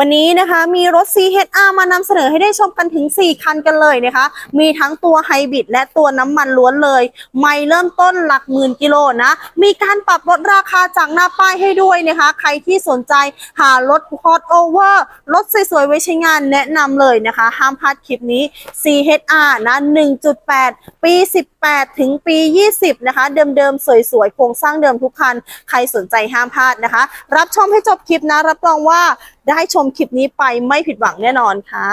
วันนี้นะคะมีรถ CHR มานำเสนอให้ได้ชมกันถึง 4 คันกันเลยนะคะ มีทั้งตัวไฮบริดและตัวน้ำมันล้วนเลย ไม่เริ่มต้นหลักหมื่นกิโลนะ มีการปรับลดราคาจากหน้าป้ายให้ด้วยนะคะ ใครที่สนใจหารถ Hot Over รถสวยๆไว้ใช้งานแนะนำเลยนะคะ ห้ามพลาดคลิปนี้ CHR นะ 1.8 ปี 18 ถึงปี 20 นะคะ เดิมๆ สวยๆ โครงสร้างเดิมทุกคัน ใครสนใจห้ามพลาดนะคะ รับชมให้จบคลิปนะ รับรองว่า ได้ชมคลิปนี้ไปไม่ผิดหวังแน่นอนค่ะ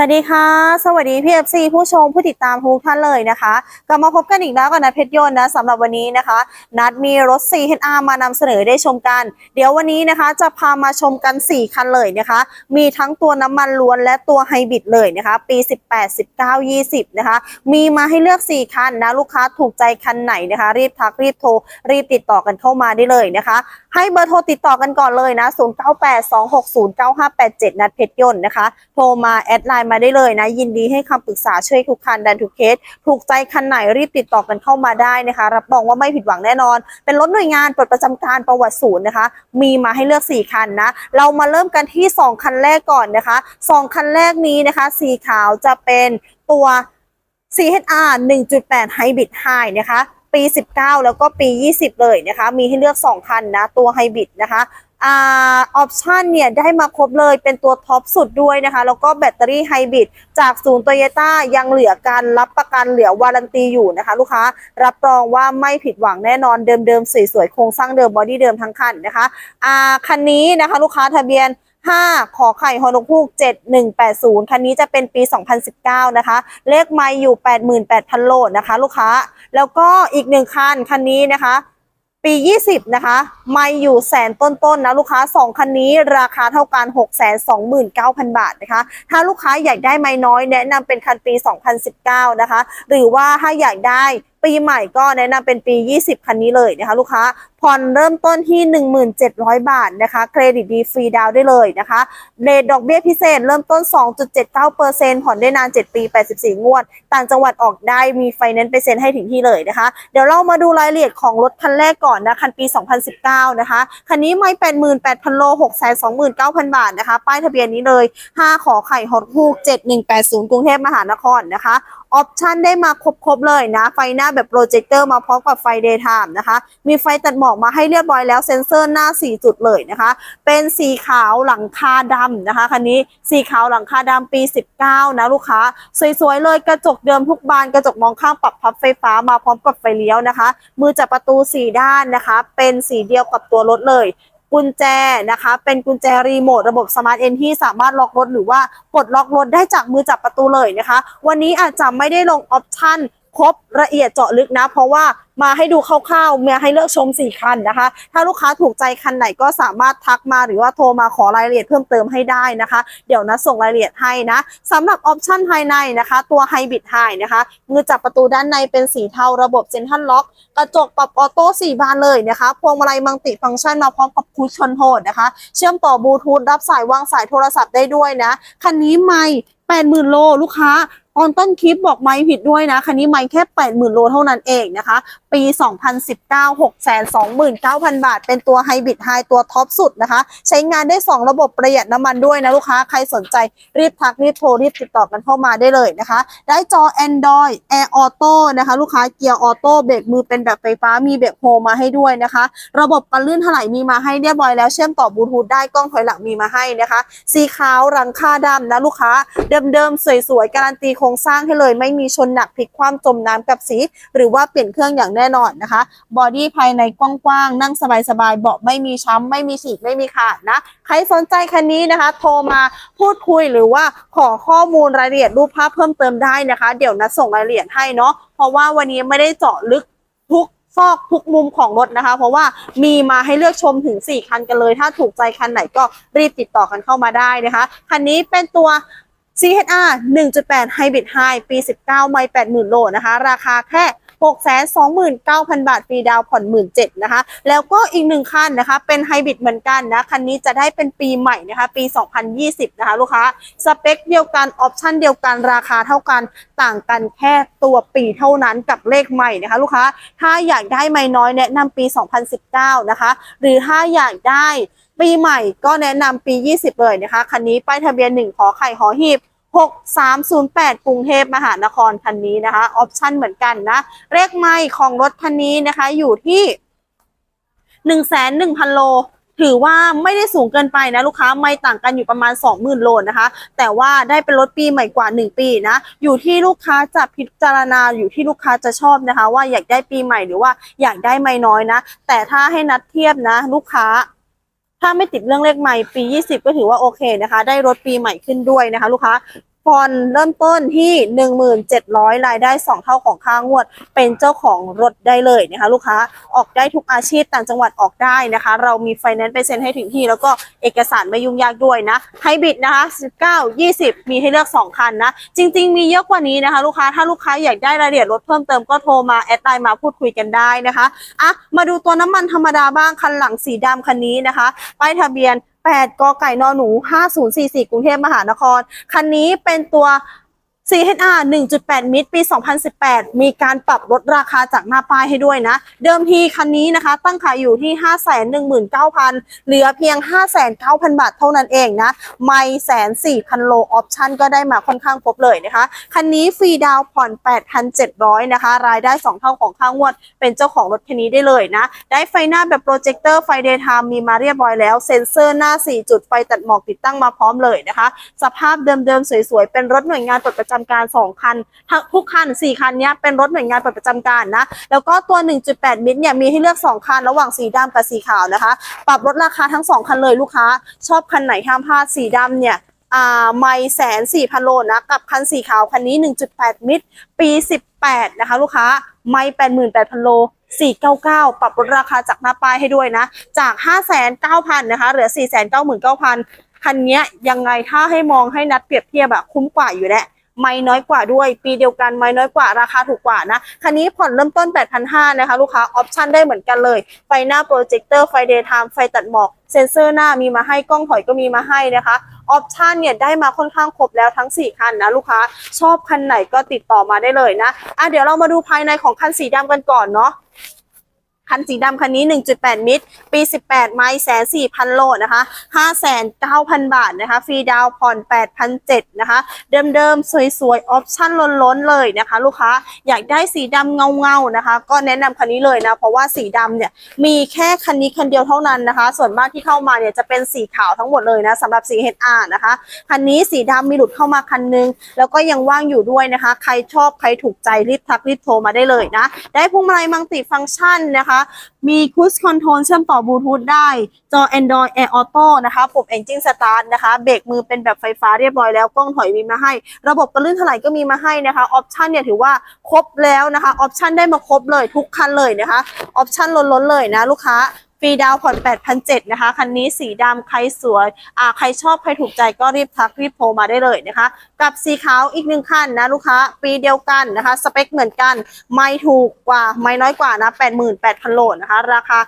สวัสดีค่ะ สวัสดีพี่เอฟซีผู้ชมผู้ติดตามทุกท่านเลยนะคะกลับมาพบกันอีกแล้วกับนัทเพชรยนต์นะสำหรับวันนี้นะคะ นัดมีรถ 4HR มานำเสนอได้ชมกัน เดี๋ยววันนี้นะคะจะพามาชมกัน 4 คันเลยนะคะ มีทั้งตัวน้ำมันล้วนและตัวไฮบริดเลยนะคะ ปี 18 19 20 นะคะ มีมาให้เลือก 4 คันนะ ลูกค้าถูกใจคันไหนนะคะ รีบทักรีบโทร รีบติดต่อกันเข้ามาได้เลยนะคะให้เบอร์โทรติดต่อกันก่อนเลยนะ 0982609587 นัดเพชรยนต์นะคะ โทรมาแอดไลน์มาได้เลยนะ ยินดีให้คำปรึกษาช่วยทุกคันดันทุกเคส ถูกใจคันไหนรีบติดต่อกันเข้ามาได้นะคะ รับรองว่าไม่ผิดหวังแน่นอน เป็นรถหน่วยงานปลดประจำการประวัติศูนย์นะคะ มีมาให้เลือก 4 คันนะ เรามาเริ่มกันที่ 2 คันแรกก่อนนะคะ 2 คันแรกนี้นะคะ สีขาวจะเป็นตัว CHR 1.8 Hybrid High นะคะ ปี 19 แล้วก็ปี 20 เลยนะคะ มีให้เลือก 2 คันนะ ตัวไฮบริดนะคะอ่าออปชันเนี่ยได้มาครบเลยเป็นตัวท็อปสุดด้วยนะคะ แล้วก็แบตเตอรี่ไฮบริดจากศูนย์โตโยต้ายังเหลือการรับประกันเหลือวารันตีอยู่นะคะ ลูกค้ารับรองว่าไม่ผิดหวังแน่นอนเดิมๆสวยๆโครงสร้างเดิมบอดี้เดิมทั้งคันนะคะอ่าคันนี้นะคะ ลูกค้าทะเบียน 5 ขอไข่ฮอนกฮูก7180 คันนี้จะเป็นปี 2019 นะคะ เลขไม่อยู่ 88,000 โลนะคะ ลูกค้า แล้วก็อีกหนึ่งคัน คันนี้นะคะ ปี 20 นะคะ ไม่อยู่แสนต้นๆนะลูกค้า 2 คันนี้ราคาเท่ากัน 629,000 บาทนะคะ ถ้าลูกค้าอยากได้ไม่น้อยแนะนำเป็นคันปี 2019 นะคะ หรือว่าถ้าอยากได้ ปีใหม่ก็แนะนำเป็นปี 20 คันนี้เลยนะคะ ลูกค้าผ่อนเริ่มต้นที่ 1,700 บาทนะคะเครดิตดีฟรีดาวได้เลยนะคะเรทดอกเบี้ยพิเศษเริ่มต้น 2.79%ผ่อนได้นาน 7 ปี 84 งวด ต่างจังหวัดออกได้มีไฟแนนซ์ไปเซ็นให้ถึงที่เลยนะคะ เดี๋ยวเรามาดูรายละเอียดของรถคันแรกก่อนนะคันปี 2019 นะคะ คันนี้ไม่ 88,000 โล 629,000 บาทนะคะ ป้ายทะเบียนนี้เลย 5 ขอไข่ฮอตฮูก 7180 กรุงเทพมหานครนะคะออปชันได้มาครบๆเลยนะไฟหน้าแบบโปรเจคเตอร์มาพร้อมกับไฟเดย์ไทม์นะคะ มีไฟตัดหมอกมาให้เรียบร้อยแล้วเซ็นเซอร์หน้า 4 จุดเลยนะคะ เป็นสีขาวหลังคาดำนะคะคันนี้สีขาวหลังคาดำปี 19 นะลูกค้า สวยๆเลยกระจกเดิมทุกบานกระจกมองข้างปรับพับไฟฟ้ามาพร้อมกับไฟเลี้ยวนะคะ มือจับประตู 4 ด้านนะคะ เป็นสีเดียวกับตัวรถเลยกุญแจนะคะ เป็นกุญแจรีโมทระบบสมาร์ทเอนที่สามารถล็อกรถหรือว่าปลดล็อกรถได้จากมือจับประตูเลยนะคะ วันนี้อาจจะไม่ได้ลงออปชั่น ครบละเอียดเจาะลึกนะ เพราะว่ามาให้ดูคร่าวๆมาให้เลือกชม 4 คันนะคะ ถ้าลูกค้าถูกใจคันไหนก็สามารถทักมาหรือว่าโทรมาขอรายละเอียดเพิ่มเติมให้ได้นะคะ เดี๋ยวนะส่งรายละเอียดให้นะสำหรับออปชั่นภายในนะคะ ตัวไฮบริดไฮนะคะมือจับประตูด้านในเป็นสีเทาระบบเซ็นทรัลล็อก กระจกปรับออโต้4บานเลยนะคะพวงมาลัยมัลติฟังก์ชันมาพร้อมกับคุชชั่นโฮดนะคะ เชื่อมต่อบลูทูธรับสายวางสายโทรศัพท์ได้ด้วยนะคันนี้ไม่80,000โลลูกค้า ตอนต้นคลิปบอกไม่ผิดด้วยนะ คันนี้ไม่แค่ 80,000 โลเท่านั้นเองนะคะ ปี 2019 629,000 บาท เป็นตัวไฮบริดไฮตัวท็อปสุดนะคะ ใช้งานได้ 2 ระบบประหยัดน้ำมันด้วยนะลูกค้า ใครสนใจรีบทัก รีบโทร รีบติดต่อกันเข้ามาได้เลยนะคะ ได้จอ Android Air Auto นะคะ ลูกค้าเกียร์ออโต้เบรกมือเป็นแบบไฟฟ้ามีเบรกโฮมาให้ด้วยนะคะ ระบบกันลื่นถลายมีมาให้เรียบร้อยแล้วเชื่อมต่อบลูทูธได้กล้องถอยหลังมีมาให้นะคะ สีขาวหลังค่าดำนะลูกค้าเดิมๆสวยๆการันตีโครงสร้างให้เลย ไม่มีชนหนักพลิกคว่ำจมน้ำกับสี หรือว่าเปลี่ยนเครื่องอย่างแน่นอนนะคะ บอดี้ภายในกว้างๆ นั่งสบายๆ เบาะไม่มีช้ำไม่มีฉีกไม่มีขาดนะ ใครสนใจคันนี้นะคะ โทรมาพูดคุยหรือว่าขอข้อมูลรายละเอียดรูปภาพเพิ่มเติมได้นะคะ เดี๋ยวนัดส่งรายละเอียดให้เนาะ เพราะว่าวันนี้ไม่ได้เจาะลึกทุกซอกทุกมุมของรถนะคะ เพราะว่ามีมาให้เลือกชมถึง 4 คันกันเลย ถ้าถูกใจคันไหนก็รีบติดต่อกันเข้ามาได้นะคะ คันนี้เป็นตัว CHR 1.8 Hybrid High ปี 19 ไม่80,000 โลนะคะ ราคาแค่ 629,000 บาทฟรีดาวผ่อน 17,000นะคะ แล้วก็อีกหนึ่งคันนะคะ เป็นไฮบริดเหมือนกันนะ คันนี้จะได้เป็นปีใหม่นะคะ ปี 2020 นะคะ ลูกค้า สเปคเดียวกัน ออปชั่นเดียวกัน ราคาเท่ากัน ต่างกันแค่ตัวปีเท่านั้นกับเลขใหม่นะคะ ลูกค้า ถ้าอยากได้ไม่น้อยแนะนำปี 2019 นะคะ หรือถ้าอยากได้ ปีใหม่ก็แนะนำปี 20 เลยนะคะ คันนี้ป้ายทะเบียน 1 ขอไข่หอหีบ 6308 กรุงเทพมหานครคันนี้นะคะ ออปชั่นเหมือนกันนะ เลขไม่ของรถคันนี้นะคะ อยู่ที่ 1,100,000 โล ถือว่าไม่ได้สูงเกินไปนะลูกค้า ไม่ต่างกันอยู่ประมาณ 20,000 โลนะคะ แต่ว่าได้เป็นรถปีใหม่กว่า 1 ปีนะ อยู่ที่ลูกค้าจะพิจารณา อยู่ที่ลูกค้าจะชอบนะคะ ว่าอยากได้ปีใหม่หรือว่าอยากได้ไม่น้อยนะ แต่ถ้าให้นัดเทียบนะ ลูกค้า ถ้าไม่ติดเรื่องเลขใหม่ปี 20 ก็ถือว่าโอเคนะคะ ได้รถปีใหม่ขึ้นด้วยนะคะ ลูกค้า ผ่อนเริ่มต้นที่ 1,700 รายได้ 2 เท่าของค่างวด เป็นเจ้าของรถได้เลยนะคะลูกค้าออกได้ทุกอาชีพต่างจังหวัดออกได้นะคะ เรามีไฟแนนซ์ไปเซ็นให้ถึงที่ แล้วก็เอกสารไม่ยุ่งยากด้วยนะไฮบริดนะคะ 19 20 มีให้เลือก 2 คันนะ จริง ๆ มีเยอะกว่านี้นะคะ ลูกค้าถ้าลูกค้าอยากได้รายละเอียดรถเพิ่มเติมก็โทรมาแอดไลน์มาพูดคุยกันได้นะคะอะมาดูตัวน้ำมันธรรมดาบ้างคันหลังสีดำคันนี้นะคะป้ายทะเบียน 8กไก่นอหนู 5044 กรุงเทพมหานคร คันนี้เป็นตัว CHR 1.8 มิตรปี 2018 มีการปรับลดราคาจากหน้าป้ายให้ด้วยนะ เดิมทีคันนี้นะคะ ตั้งขายอยู่ที่ 519,000 เหลือเพียง 5,900 บาทเท่านั้นเองนะ ไม่แสนสี่พันโลออปชั่นก็ได้มาค่อนข้างครบเลยนะคะ คันนี้ฟรีดาวน์ผ่อน 8,700 นะคะ รายได้ 2 เท่าของค่างวด เป็นเจ้าของรถคันนี้ได้เลยนะ ได้ไฟหน้าแบบโปรเจคเตอร์ไฟเดย์ไทม์มีมาเรียบร้อยแล้ว เซ็นเซอร์หน้า 4 จุดไฟตัดหมอกติดตั้งมาพร้อมเลยนะคะ สภาพเดิมๆสวยๆ เป็นรถหน่วยงานปลดประจำการ 2 คันทั้งทุกคัน 4 คันเนี้ยเป็นรถหน่วยงานปลดประจำการนะ แล้วก็ตัว 1.8 มิตรเนี่ยมีให้เลือก 2 คัน ระหว่างสีดำกับสีขาวนะคะ ปรับลดราคาทั้ง 2 คันเลยลูกค้า ชอบคันไหนห้ามพลาดสีดำเนี่ยอ่าไม่แสนสี่พันโลนะ กับคันสีขาวคันนี้ 1.8 มิตร ปี 18 นะคะ ลูกค้าไม่88,000 โล 499 ปรับลดราคาจากหน้าป้ายให้ด้วยนะ จาก 5,900,000 นะคะ เหลือ 499,900 คันเนี้ยยังไงถ้าให้มองให้นัดเปรียบเทียบอะคุ้มกว่าอยู่แล้ว ไม่น้อยกว่าด้วย ปีเดียวกันไม่น้อยกว่าราคาถูกกว่านะคันนี้ผ่อนเริ่มต้น 8,500นะคะลูกค้าออปชั่นได้เหมือนกันเลย ไฟหน้าโปรเจคเตอร์ไฟเดย์ไทม์ไฟตัดหมอกเซ็นเซอร์หน้ามีมาให้กล้องถอยก็มีมาให้นะคะออปชันเนี่ยได้มาค่อนข้างครบแล้วทั้ง 4 คันนะลูกค้าชอบคันไหนก็ติดต่อมาได้เลยนะอะเดี๋ยวเรามาดูภายในของคันสีดำกันก่อนเนาะ คันสีดำคันนี้ 1.8 มิตร ปี 18 ไมล์แสนสี่พันโลนะคะ5,900บาทนะคะ ฟรีดาวผ่อน8,700นะคะ เดิมๆ สวยๆ ออปชั่นล้นๆ เลยนะคะ ลูกค้า อยากได้สีดำเงาๆ นะคะ ก็แนะนำคันนี้เลยนะ เพราะว่าสีดำเนี่ย มีแค่คันนี้คันเดียวเท่านั้นนะคะ ส่วนมากที่เข้ามาเนี่ยจะเป็นสีขาวทั้งหมดเลยนะสำหรับสี HR นะคะ คันนี้สีดำมีหลุดเข้ามาคันนึง แล้วก็ยังว่างอยู่ด้วยนะคะ ใครชอบใครถูกใจรีบทักรีบโทรมาได้เลยนะ ได้พวงมาลัยมัลติฟังก์ชันนะคะมีคูสคอนโทรลเชื่อมต่อบลูทูธได้ จอ Android Air Auto นะคะปุ่ม Engine Start นะคะ เบรกมือเป็นแบบไฟฟ้าเรียบร้อยแล้ว กล้องถอยมีมาให้ ระบบกระลื่นถลายก็มีมาให้นะคะ ออปชันเนี่ยถือว่าครบแล้วนะคะ ออปชันได้มาครบเลยทุกคันเลยนะคะ ออปชันล้นๆเลยนะลูกค้า ฟรีดาวน์ผ่อน 8,700 นะคะ คันนี้สีดำใครสวยอ่าใครชอบ ใครถูกใจก็รีบทักรีบโทรมาได้เลยนะคะ กับสีขาวอีกหนึ่งคันนะลูกค้า ปีเดียวกันนะคะ สเปคเหมือนกัน ไม่ถูกกว่า ไม่น้อยกว่านะ 88,000 โลนะคะ ราคา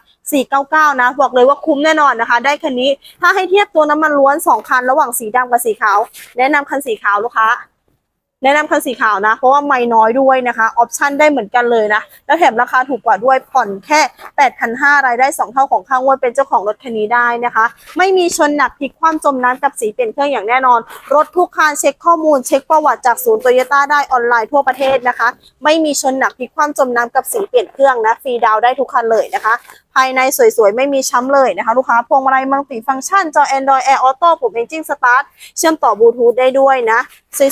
499 นะ บอกเลยว่าคุ้มแน่นอนนะคะ ได้คันนี้ ถ้าให้เทียบตัวน้ำมันล้วน 2 คัน ระหว่างสีดำกับสีขาว แนะนำคันสีขาวลูกค้า แนะนำคันสีขาวนะ เพราะว่าไม่น้อยด้วยนะคะ ออปชั่นได้เหมือนกันเลยนะ แล้วแถมราคาถูกกว่าด้วยผ่อนแค่ 8,500รายได้ 2 เท่าของค่างวดเป็นเจ้าของรถคันนี้ได้นะคะ ไม่มีชนหนักพลิกคว่ำจมน้ำกับสีเปลี่ยนเครื่องอย่างแน่นอน รถทุกคันเช็คข้อมูลเช็คประวัติจากศูนย์โตโยต้าได้ออนไลน์ทั่วประเทศนะคะ ไม่มีชนหนักพลิกคว่ำจมน้ำกับสีเปลี่ยนเครื่องนะฟรีดาวได้ทุกคันเลยนะคะภายในสวยๆ ไม่มีช้ำเลยนะคะ ลูกค้าพวงมาลัยมัลติฟังก์ชันจอ Android Air Auto ปุ่ม Engine Start เชื่อมต่อบลูทูธได้ด้วยนะ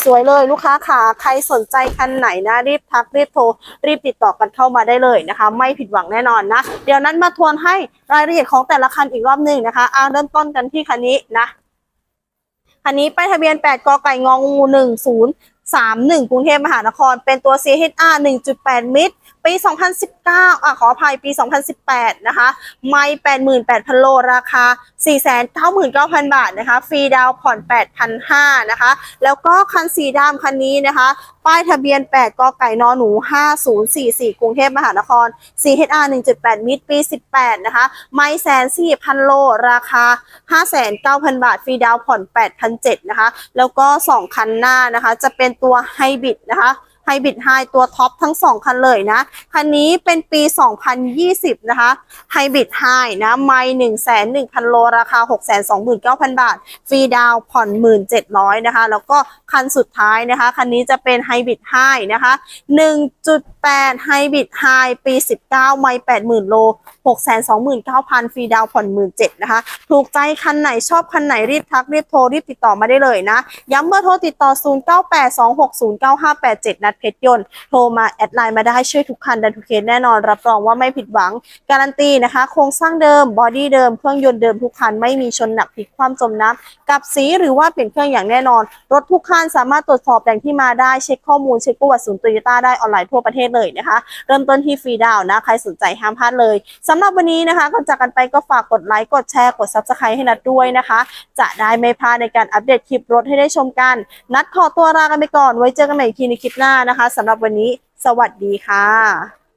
สวยๆ เลยลูกค้าขาใครสนใจคันไหนนะ รีบทัก รีบโทร รีบติดต่อกันเข้ามาได้เลยนะคะ ไม่ผิดหวังแน่นอนนะ เดี๋ยวนั้นมาทวนให้รายละเอียดของแต่ละคันอีกรอบหนึ่งนะคะอ่าเริ่มต้นกันที่คันนี้นะคันนี้ป้ายทะเบียน 8 กไก่งองู10 31 กรุงเทพมหานคร เป็นตัว CHR 1.8 มิตร ปี 2019อะขออภัยปี 2018 นะคะ ไม่ 88,000 โล ราคา 499,000 บาทนะคะ ฟรีดาวผ่อน 8,500 นะคะ แล้วก็คันสีดำคันนี้นะคะ ป้ายทะเบียน 8กไก่นหนู 5044 กรุงเทพมหานคร CHR 1.8 มิตร ปี 18 นะคะ ไม่แสนสี่พันโล ราคา 59,000 บาท ฟรีดาวผ่อน 8,700 นะคะ แล้วก็ 2 คันหน้านะคะ จะเป็นตัวไฮบริดนะคะ ไฮบริดไฮตัวท็อปทั้ง 2 คันเลยนะ คันนี้เป็นปี 2020 นะคะไฮบริดไฮนะไม่1 1 0 0 0 โล ราคา 629,000 บาท ฟรีดาวน์ผ่อน 1,700 นะคะ แล้วก็คันสุดท้ายนะคะ คันนี้จะเป็นไฮบริดไฮนะคะ 1.8ไฮบริดไฮปี 19 ไม่ 80,000 โล 629,000 ฟรีดาวน์ผ่อน 17,000นะคะ ถูกใจคันไหนชอบคันไหนรีบทักรีบโทรรีบติดต่อมาได้เลยนะ ย้ำเบอร์โทรติดต่อ 0982609587นัดเพชรยนต์โทรมาแอดไลน์มาได้ช่วยทุกคันดันทุกเคสแน่นอนรับรองว่าไม่ผิดหวัง การันตีนะคะ โครงสร้างเดิมบอดี้เดิมเครื่องยนต์เดิมทุกคันไม่มีชนหนักพลิกคว่ำจมน้ำกับสีหรือว่าเปลี่ยนเครื่องอย่างแน่นอน รถทุกคันสามารถตรวจสอบแหล่งที่มาได้เช็คข้อมูลเช็คประวัติศูนย์โตโยต้าได้ออนไลน์ทั่วประเทศเลยนะคะ เริ่มต้นที่ฟรีดาวน์นะใครสนใจห้ามพลาดเลยสำหรับวันนี้นะคะก่อนจากกันไปก็ฝากกดไลค์กดแชร์กด Subscribe ให้นัดด้วยนะคะ จะได้ไม่พลาดในการอัปเดตคลิปรถให้ได้ชมกัน นัดขอตัวลากันไปก่อนไว้เจอกันใหม่ทีในคลิปหน้านะคะสำหรับวันนี้ สวัสดีค่ะ